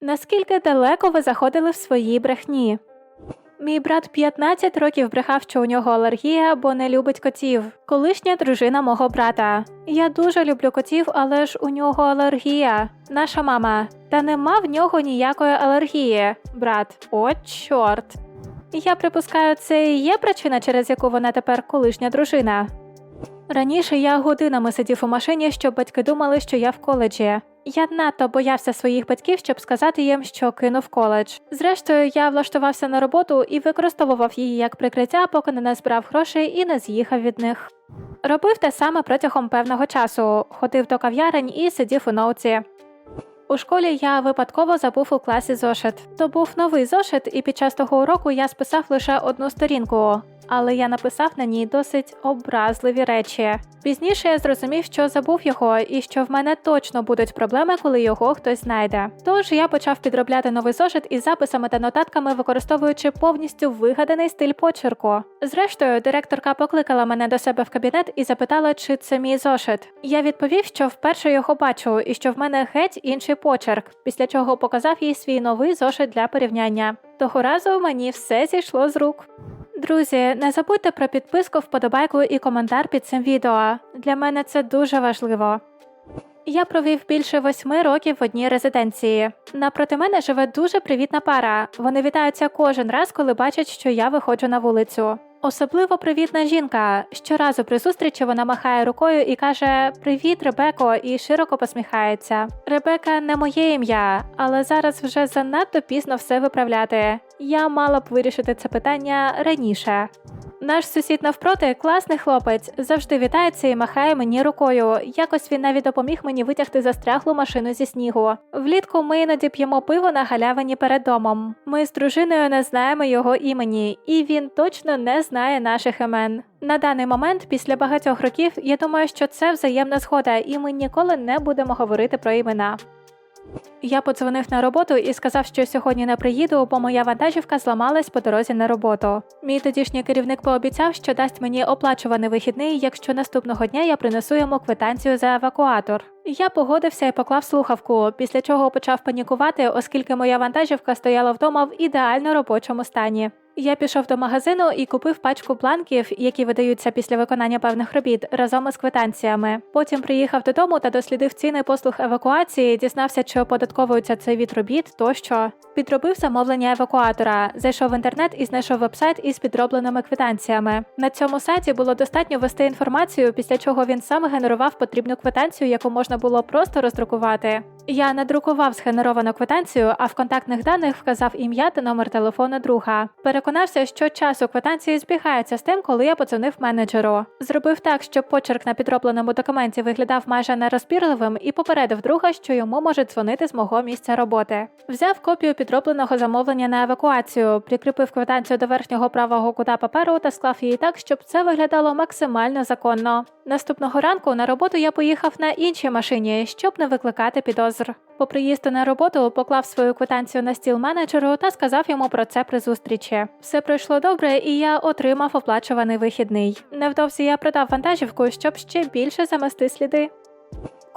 Наскільки далеко ви заходили в своїй брехні? Мій брат 15 років брехав, що у нього алергія, бо не любить котів. Колишня дружина мого брата. Я дуже люблю котів, але ж у нього алергія. Наша мама. Та нема в нього ніякої алергії. Брат, о, чорт. Я припускаю, це і є причина, через яку вона тепер колишня дружина. Раніше я годинами сидів у машині, щоб батьки думали, що я в коледжі. Я надто боявся своїх батьків, щоб сказати їм, що кинув коледж. Зрештою, я влаштувався на роботу і використовував її як прикриття, поки не назбирав грошей і не з'їхав від них. Робив те саме протягом певного часу, ходив до кав'ярень і сидів у ноуті. У школі я випадково забув у класі зошит. То був новий зошит, і під час того уроку я списав лише одну сторінку, але я написав на ній досить образливі речі. Пізніше я зрозумів, що забув його, і що в мене точно будуть проблеми, коли його хтось знайде. Тож я почав підробляти новий зошит із записами та нотатками, використовуючи повністю вигаданий стиль почерку. Зрештою, директорка покликала мене до себе в кабінет і запитала, чи це мій зошит. Я відповів, що вперше його бачу, і що в мене геть інший почерк, після чого показав їй свій новий зошит для порівняння. Того разу мені все зійшло з рук. Друзі, не забудьте про підписку, вподобайку і коментар під цим відео. Для мене це дуже важливо. Я провів більше восьми років в одній резиденції. Напроти мене живе дуже привітна пара. Вони вітаються кожен раз, коли бачать, що я виходжу на вулицю. Особливо привітна жінка. Щоразу при зустрічі вона махає рукою і каже Привіт, Ребеко, і широко посміхається. Ребека не моє ім'я, але зараз вже занадто пізно все виправляти. Я мала б вирішити це питання раніше. Наш сусід навпроти класний хлопець, завжди вітається і махає мені рукою. Якось він навіть допоміг мені витягти застряглу машину зі снігу. Влітку ми іноді п'ємо пиво на галявині перед домом. Ми з дружиною не знаємо його імені, і він точно не знає наших імен. На даний момент, після багатьох років, я думаю, що це взаємна згода, і ми ніколи не будемо говорити про імена. Я подзвонив на роботу і сказав, що сьогодні не приїду, бо моя вантажівка зламалась по дорозі на роботу. Мій тодішній керівник пообіцяв, що дасть мені оплачуваний вихідний, якщо наступного дня я принесу йому квитанцію за евакуатор. Я погодився і поклав слухавку, після чого почав панікувати, оскільки моя вантажівка стояла вдома в ідеально робочому стані. Я пішов до магазину і купив пачку бланків, які видаються після виконання певних робіт, разом із квитанціями. Потім приїхав додому та дослідив ціни послуг евакуації, дізнався, чи оподатковується цей від робіт тощо. Підробив замовлення евакуатора, зайшов в інтернет і знайшов вебсайт із підробленими квитанціями. На цьому сайті було достатньо ввести інформацію, після чого він сам генерував потрібну квитанцію, яку можна було просто роздрукувати. Я надрукував згенеровану квитанцію, а в контактних даних вказав ім'я та номер телефону друга. Переконався, що час у квитанції збігається з тим, коли я подзвонив менеджеру. Зробив так, щоб почерк на підробленому документі виглядав майже нерозбірливим і попередив друга, що йому може дзвонити з мого місця роботи. Взяв копію підробленого замовлення на евакуацію, прикріпив квитанцію до верхнього правого кута паперу та склав її так, щоб це виглядало максимально законно. Наступного ранку на роботу я поїхав на іншій машині, щоб не викликати підозр. По приїзду на роботу поклав свою квитанцію на стіл менеджеру та сказав йому про це при зустрічі. Все пройшло добре, і я отримав оплачуваний вихідний. Невдовзі я продав вантажівку, щоб ще більше замести сліди.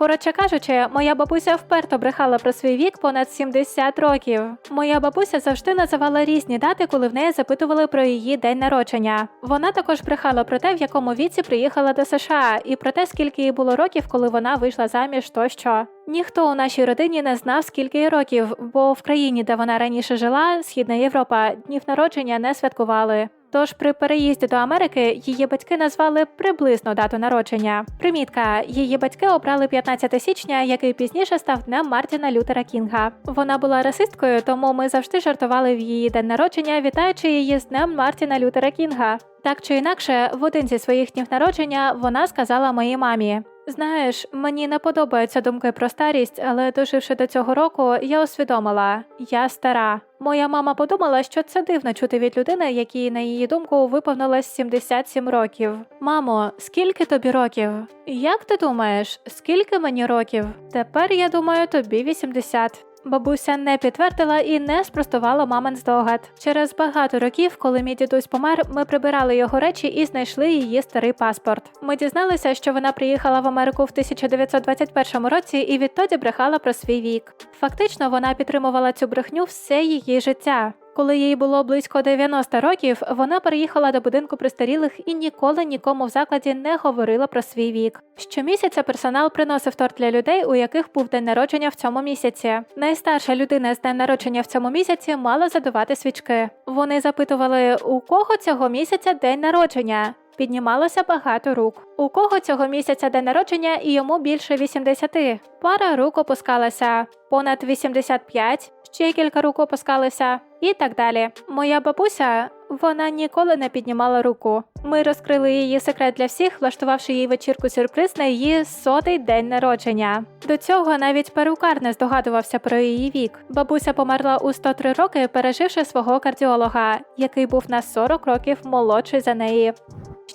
Коротше кажучи, моя бабуся вперто брехала про свій вік понад 70 років. Моя бабуся завжди називала різні дати, коли в неї запитували про її день народження. Вона також брехала про те, в якому віці приїхала до США, і про те, скільки їй було років, коли вона вийшла заміж тощо. Ніхто у нашій родині не знав, скільки їй років, бо в країні, де вона раніше жила, Східна Європа, днів народження не святкували. Тож при переїзді до Америки її батьки назвали приблизну дату народження. Примітка: її батьки обрали 15 січня, який пізніше став днем Мартіна Лютера Кінга. Вона була расисткою, тому ми завжди жартували в її день народження, вітаючи її з днем Мартіна Лютера Кінга. Так чи інакше, в один зі своїх днів народження вона сказала моїй мамі. Знаєш, мені не подобаються думки про старість, але доживши до цього року, я усвідомила, я стара. Моя мама подумала, що це дивно чути від людини, якій, на її думку, виповнилось 77 років. Мамо, скільки тобі років? Як ти думаєш, скільки мені років? Тепер я думаю, тобі 80. Бабуся не підтвердила і не спростувала мамин здогад. Через багато років, коли мій дідусь помер, ми прибирали його речі і знайшли її старий паспорт. Ми дізналися, що вона приїхала в Америку в 1921 році і відтоді брехала про свій вік. Фактично, вона підтримувала цю брехню все її життя. Коли їй було близько 90 років, вона переїхала до будинку престарілих і ніколи нікому в закладі не говорила про свій вік. Щомісяця персонал приносив торт для людей, у яких був день народження в цьому місяці. Найстарша людина з днем народження в цьому місяці мала задувати свічки. Вони запитували, у кого цього місяця день народження. Піднімалося багато рук. У кого цього місяця день народження і йому більше 80. Пара рук опускалася, понад 85, ще кілька рук опускалися і так далі. Моя бабуся, вона ніколи не піднімала руку. Ми розкрили її секрет для всіх, влаштувавши їй вечірку сюрприз на її сотий день народження. До цього навіть перукар не здогадувався про її вік. Бабуся померла у 103 роки, переживши свого кардіолога, який був на 40 років молодший за неї.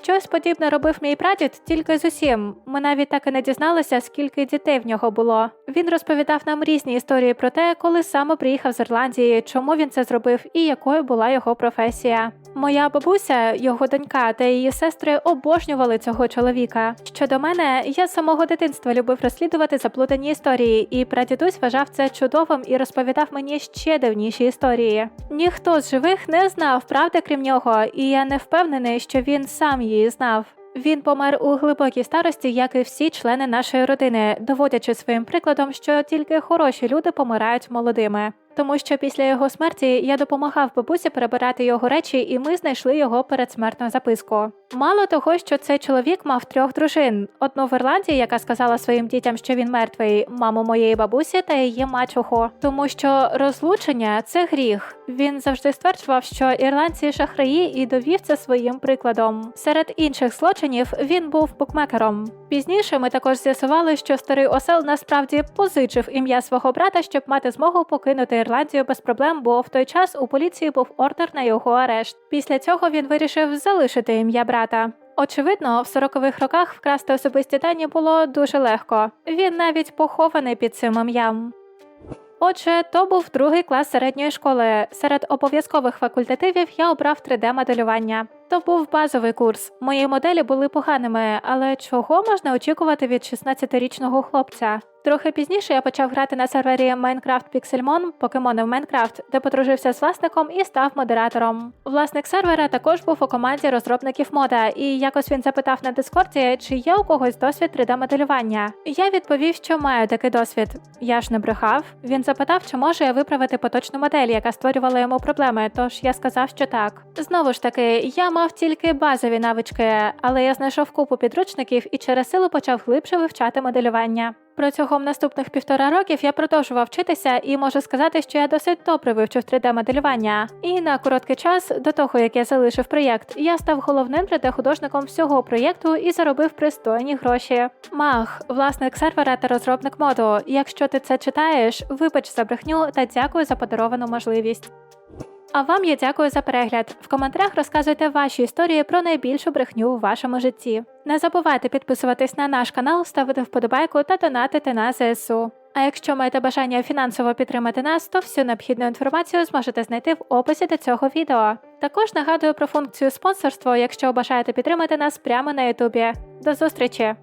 Щось подібне робив мій прадід тільки з усім. Ми навіть так і не дізналися, скільки дітей в нього було. Він розповідав нам різні історії про те, коли саме приїхав з Ірландії, чому він це зробив і якою була його професія. Моя бабуся, його донька та її сестри обожнювали цього чоловіка. Щодо мене, я з самого дитинства любив розслідувати заплутані історії, і прадідусь вважав це чудовим і розповідав мені ще давніші історії. Ніхто з живих не знав правди крім нього, і я не впевнений, що він сам її знав. Він помер у глибокій старості, як і всі члени нашої родини, доводячи своїм прикладом, що тільки хороші люди помирають молодими. Тому що після його смерті я допомагав бабусі перебирати його речі, і ми знайшли його передсмертну записку. Мало того, що цей чоловік мав трьох дружин: одну в Ірландії, яка сказала своїм дітям, що він мертвий, маму моєї бабусі та її мачуху. Тому що розлучення це гріх. Він завжди стверджував, що ірландці шахраї і довів це своїм прикладом. Серед інших злочинів він був букмекером. Пізніше ми також з'ясували, що старий осел насправді позичив ім'я свого брата, щоб мати змогу покинути Ірландію без проблем, бо в той час у поліції був ордер на його арешт. Після цього він вирішив залишити ім'я брата. Очевидно, в 40-х роках вкрасти особисті дані було дуже легко. Він навіть похований під цим ім'ям. Отже, то був другий клас середньої школи. Серед обов'язкових факультативів я обрав 3D-моделювання. То був базовий курс. Мої моделі були поганими, але чого можна очікувати від 16-річного хлопця? Трохи пізніше я почав грати на сервері Minecraft Pixelmon покемони в Minecraft, де подружився з власником і став модератором. Власник сервера також був у команді розробників мода, і якось він запитав на Дискорді, чи є у когось досвід 3D-моделювання. Я відповів, що маю такий досвід. Я ж не брехав. Він запитав, чи можу я виправити поточну модель, яка створювала йому проблеми. Тож я сказав, що так. Знову ж таки, я мав тільки базові навички, але я знайшов купу підручників і через силу почав глибше вивчати моделювання. Протягом наступних півтора років я продовжував вчитися і можу сказати, що я досить добре вивчив 3D-моделювання. І на короткий час, до того як я залишив проєкт, я став головним 3D-художником всього проєкту і заробив пристойні гроші. Мах, власник сервера та розробник моду. Якщо ти це читаєш, вибач за брехню та дякую за подаровану можливість. А вам я дякую за перегляд. В коментарях розказуйте ваші історії про найбільшу брехню у вашому житті. Не забувайте підписуватись на наш канал, ставити вподобайку та донатити на ЗСУ. А якщо маєте бажання фінансово підтримати нас, то всю необхідну інформацію зможете знайти в описі до цього відео. Також нагадую про функцію спонсорство, якщо бажаєте підтримати нас прямо на Ютубі. До зустрічі!